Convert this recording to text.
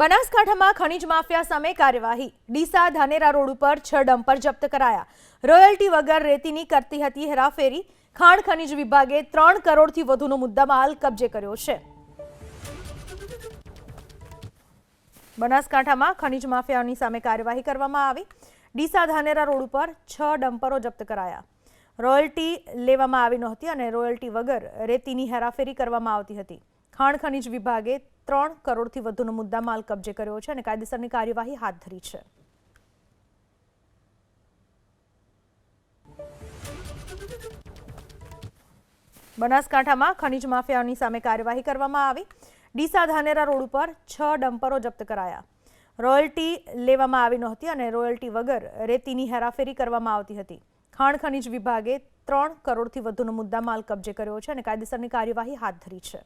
બનાસકાંઠામાં ખનીજ માફિયા સામે કાર્યવાહી. ડીસા ધાનેરા રોડ ઉપર છ ડમ્પર જપ્ત કરાયા. રોયલ્ટી વગર રેતીની કરતી હતી હેરાફેરી. ખાણ ખનીજ વિભાગે ત્રણ કરોડથી વધુનો મુદ્દામાલ કબજે કર્યો છે. બનાસકાંઠામાં ખનીજ માફિયાઓની સામે કાર્યવાહી કરવામાં આવી. ડીસા ધાનેરા રોડ ઉપર છ ડમ્પરો જપ્ત કરાયા. રોયલ્ટી લેવામાં આવી નહોતી અને રોયલ્ટી વગર રેતીની હેરાફેરી કરવામાં આવતી હતી. ખાણ ખનીજ વિભાગે ત્રણ કરોડથી વધુનો મુદ્દામાલ કબજે કર્યો છે અને કાયદેસરની કાર્યવાહી હાથ ધરી છે. બનાસકાંઠામાં ખનીજ માફિયાની સામે કાર્યવાહી કરવામાં આવી. ડીસા ધાનેરા રોડ ઉપર છ ડમ્પરો જપ્ત કરાયા. રોયલ્ટી લેવામાં આવી નહોતી અને રોયલ્ટી વગર રેતીની હેરાફેરી કરવામાં આવતી હતી. ખાણ ખનીજ વિભાગે ત્રણ કરોડથી વધુનો મુદ્દામાલ કબજે કર્યો છે અને કાયદેસરની કાર્યવાહી હાથ ધરી છે.